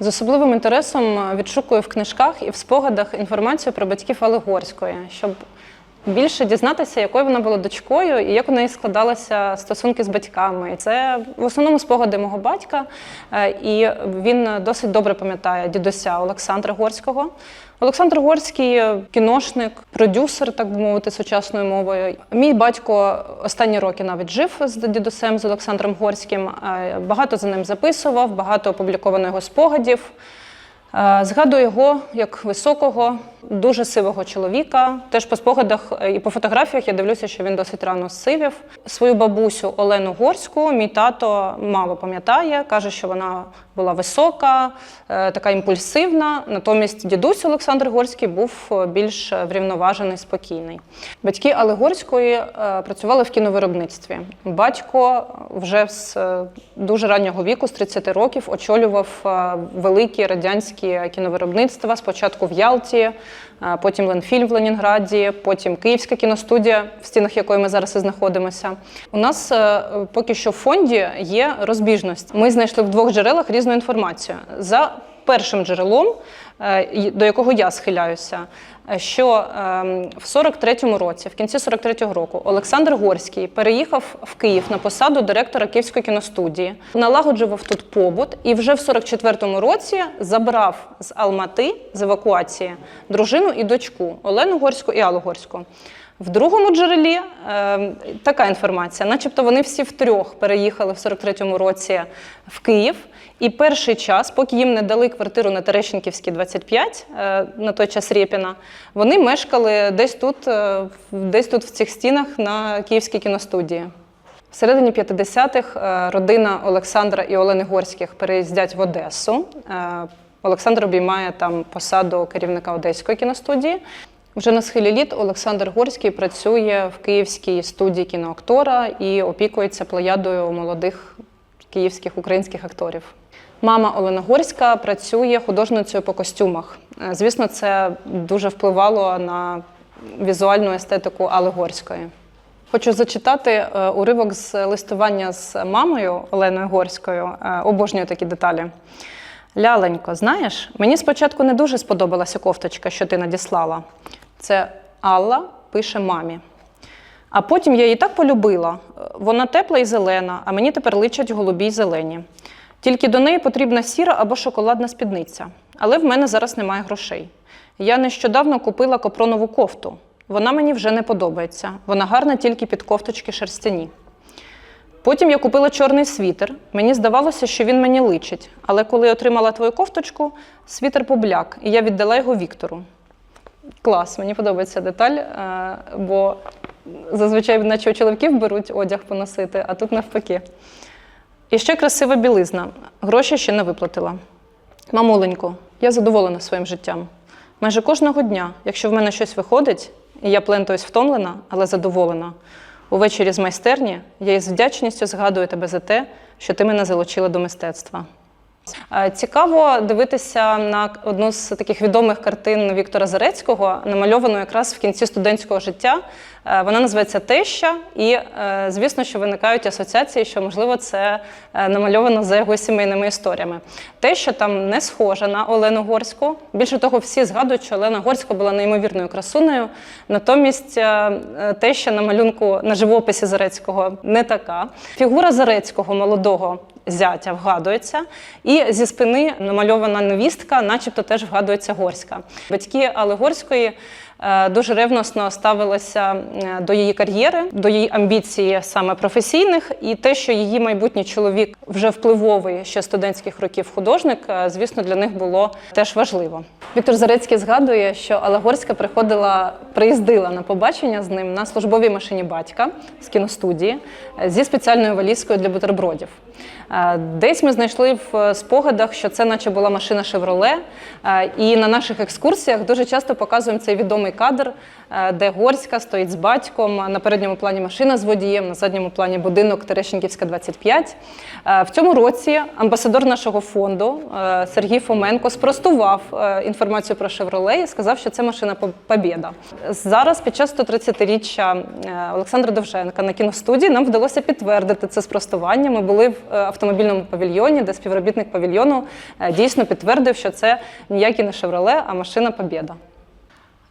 З особливим інтересом відшукую в книжках і в спогадах інформацію про батьків Алигорської, щоб більше дізнатися, якою вона була дочкою і як у неї складалися стосунки з батьками. Це в основному спогади мого батька, е, і він досить добре пам'ятає дідуся Олександра Горського. Олександр Горський кіношник, продюсер, так би мовити, сучасною мовою. Мій батько останні роки навіть жив з дідусем з Олександром Горським. Е, Багато за ним записував, багато опубліковано його спогадів. Е, Згадую його як високого, дуже сивого чоловіка. Теж по спогадах е, і по фотографіях я дивлюся, що він досить рано сивів. Свою бабусю Олену Горську мій тато мало пам'ятає, каже, що вона була висока, е, така імпульсивна. Натомість дідусь Олександр Горський був е, більш врівноважений, спокійний. Батьки Алли Горської е, працювали в кіновиробництві. Батько вже з дуже раннього віку, з 30 років, очолював великі радянські кіновиробництва. Спочатку в Ялті, потім Ленфільм в Ленінграді, потім Київська кіностудія, в стінах якої ми зараз і знаходимося. У нас е, поки що в фонді є розбіжність. Ми знайшли в двох джерелах різну інформацію. За першим джерелом, е, до якого я схиляюся, е, що ем, в 43-му році, в кінці 43-го року, Олександр Горський переїхав в Київ на посаду директора Київської кіностудії, налагоджував тут побут і вже в 44-му році забрав з Алмати з евакуації дружину і дочку Олену Горську і Аллу Горську. В другому джерелі е, така інформація, начебто вони всі втрьох переїхали в 43-му році в Київ. І перший час, поки їм не дали квартиру на Терещенківській 25, е, на той час Рєпіна, вони мешкали десь тут, е, десь тут в цих стінах на Київській кіностудії. В середині 50-х е, родина Олександра і Олени Горських переїздять в Одесу. Олександр обіймає там посаду керівника Одеської кіностудії. Вже на схилі літ Олександр Горський працює в київській студії кіноактора і опікується плеядою молодих київських українських акторів. Мама Олена Горська працює художницею по костюмах. Е, Звісно, це дуже впливало на візуальну естетику Алли Горської. Хочу зачитати е, уривок з листування з мамою Оленою Горською. Е, Обожнюю такі деталі. Ляленько, знаєш, мені спочатку не дуже сподобалася кофточка, що ти надіслала. Це Алла пише мамі. А потім я її так полюбила. Вона тепла і зелена, а мені тепер личать голубі й зелені. Тільки до неї потрібна сіра або шоколадна спідниця. Але в мене зараз немає грошей. Я нещодавно купила копронову кофту. Вона мені вже не подобається. Вона гарна тільки під кофточки шерстяні. Потім я купила чорний світер. Мені здавалося, що він мені личить. Але коли отримала твою кофточку, світер побляк, і я віддала його Віктору. Клас, мені подобається деталь, е, бо зазвичай, наче у чоловіків беруть одяг поносити, а тут навпаки. І ще красива білизна. Гроші ще не виплатила. Мамуленько, я задоволена своїм життям. Майже кожного дня, якщо в мене щось виходить, і я плентаюсь втомлена, але задоволена. Увечері з майстерні я із вдячністю згадую тебе за те, що ти мене залучила до мистецтва. Е, Цікаво дивитися на одну з таких відомих картин Віктора Зарецького, намальовану якраз в кінці студентського життя. Е, Вона називається Теща, і е, звісно, що виникають асоціації, що можливо це намальовано за його сімейними історіями. Теща там не схожа на Олену Горську. Більше того, всі згадують, що Олена Горська була неймовірною красунею. Натомість теща на малюнку на живописі Зарецького не така. Фігура Зарецького молодого зятя вгадується, і зі спини намальована невістка, начебто теж вгадується горська. Батьки Алли Горської е, дуже ревносно ставилися е, до її кар'єри, до її амбіції саме професійних, і те, що її майбутній чоловік вже впливовий ще студентських років художник, е, звісно, для них було теж важливо. Віктор Зарецький згадує, що Алла Горська приходила, приїздила на побачення з ним на службовій машині батька з кіностудії е, зі спеціальною валізкою для бутербродів. Е, Десь ми знайшли в е, спогадах, що це наче була машина Шевроле. Е, І на наших екскурсіях дуже часто показуємо цей відомий кадр, е, де Горська стоїть з батьком, на передньому плані машина з водієм, на задньому плані будинок Терещенківська, 25. Е, В цьому році амбасадор нашого фонду е, Сергій Фоменко спростував інформацію про Шевроле і сказав, що це машина По- Побєда. Зараз, під час 130-річчя е, Олександра Довженка на кіностудії, нам вдалося підтвердити це спростування. Ми були в автомобільному павільйоні, де співробітник павільйону дійсно підтвердив, що це ніякий не Шевроле, а машина Побєда.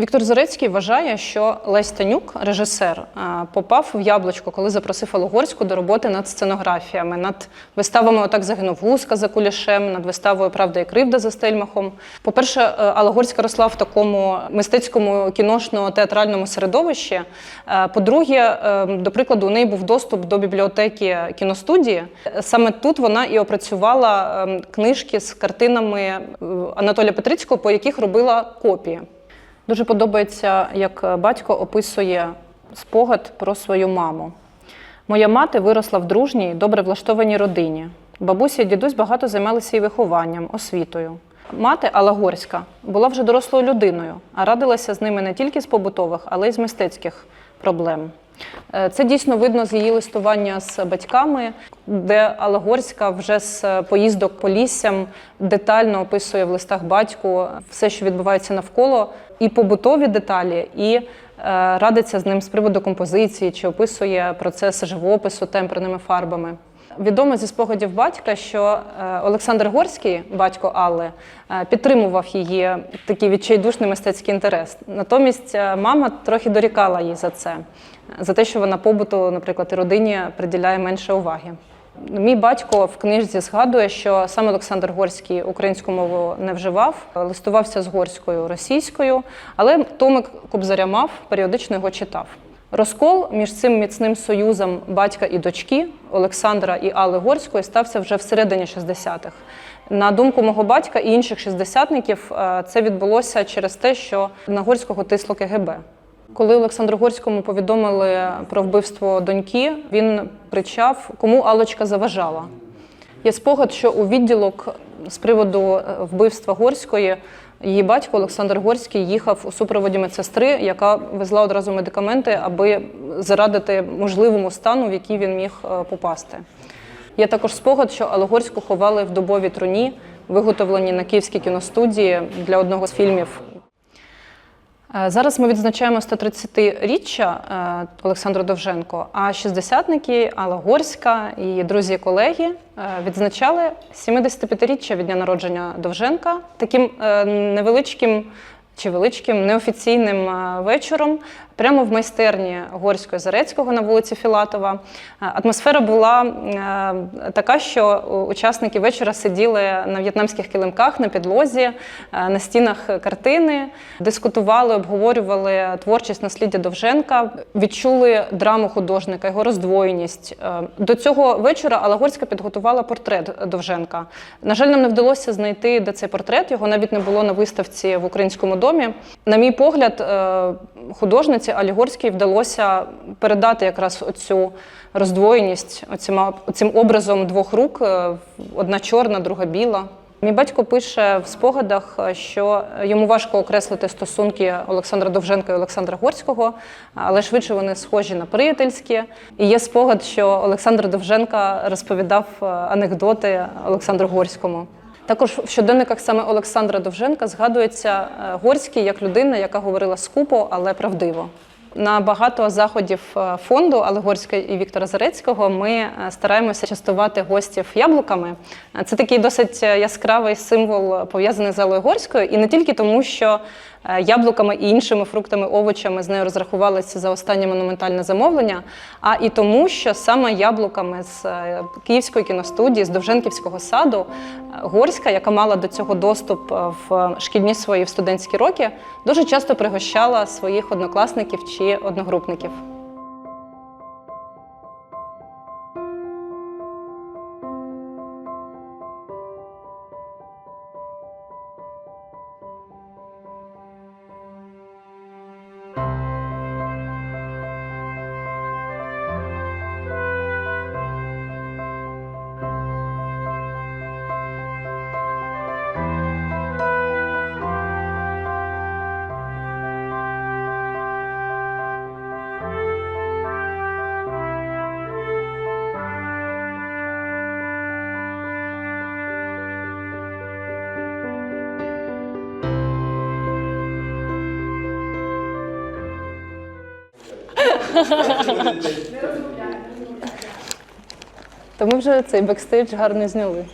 Віктор Зорецький вважає, що Лесь Танюк, режисер, е, попав в яблучко, коли запросив Алогорську до роботи над сценографіями, над виставами Отак загинув гуска за кулішем, над виставою Правда і кривда за Стельмахом. По-перше, е, Алогорська росла в такому мистецькому кіношно-театральному середовищі. Е, По-друге, е, до прикладу, у неї був доступ до бібліотеки кіностудії. Саме тут вона і опрацювала е, книжки з картинами е, Анатолія Петрицького, по яких робила копії. Дуже подобається, як батько описує спогад про свою маму. Моя мати виросла в дружній, добре влаштованій родині. Бабуся і дідусь багато займалися її вихованням, освітою. Мати Алла Горська була вже дорослою людиною, а радилася з ними не тільки з побутових, але й з мистецьких проблем. Е, Це дійсно видно з її листування з батьками, де Алла Горська вже з поїздок по ліссям детально описує в листах батьку все, що відбувається навколо, і побутові деталі, і е, радиться з ним з приводу композиції, чи описує процес живопису темперними фарбами. Відомо зі спогадів батька, що е, Олександр Горський, батько Алли, е, підтримував її такий відчайдушний мистецький інтерес. Натомість е, мама трохи дорікала їй за це, за те, що вона побуту, наприклад, і родині приділяє менше уваги. Мій батько в книжці згадує, що сам Олександр Горський українську мову не вживав, листувався з горською російською, але Томик Кобзаря мав, періодично його читав. Розкол між цим міцним союзом батька і дочки Олександра і Алли Горської стався вже всередині 60-х. На думку мого батька і інших шістдесятників, е, це відбулося через те, що на Горського тисло КГБ. Коли Олександру Горському повідомили про вбивство доньки, він причав, кому Алочка заважала. Є спогад, що у відділок з приводу е, вбивства Горської її батько Олександр Горський їхав у супроводі медсестри, яка везла одразу медикаменти, аби зарадити можливому стану, в який він міг е, попасти. Є також спогад, що Алогорську ховали в дубовій труні, виготовлені на Київській кіностудії для одного з фільмів Зараз ми відзначаємо 130-річчя е, Олександра Довженко, а шістдесятники Алла Горська і друзі колеги е, відзначали 75-річчя від дня народження Довженка. Таким е, невеличким чи величким неофіційним е, вечором прямо в майстерні Горського Зарецького на вулиці Філатова. Е, Атмосфера була е, така, що учасники вечора сиділи на в'єтнамських килимках на підлозі, е, на стінах картини, дискутували, обговорювали творчість насліддя Довженка, відчули драму художника, його роздвоєність. До цього вечора Алла Горська підготувала портрет Довженка. На жаль, нам не вдалося знайти, де цей портрет. Його навіть не було на виставці в українському домі. На мій погляд, е, художниці Алі Горській вдалося передати якраз оцю роздвоєність оцим образом двох рук: е, одна чорна, друга біла. Мій батько пише в спогадах, що йому важко окреслити стосунки Олександра Довженка і Олександра Горського, але швидше вони схожі на приятельські. І є спогад, що Олександр Довженка розповідав е, анекдоти Олександру Горському. Також в щоденниках саме Олександра Довженка згадується е, Горський як людина, яка говорила скупо, але правдиво. На багато заходів е, фонду Алегорська і Віктора Зарецького ми е, стараємося частувати гостів яблуками. Е, Це такий досить яскравий символ пов'язаний з Алегорською, і не тільки тому, що яблуками і іншими фруктами, овочами з нею розрахувалися за останнє монументальне замовлення, а і тому, що саме яблуками з Київської кіностудії, з Довженківського саду, Горська, яка мала до цього доступ в шкільні свої в студентські роки, дуже часто пригощала своїх однокласників чи одногрупників. То ми вже цей бекстейдж гарно зняли.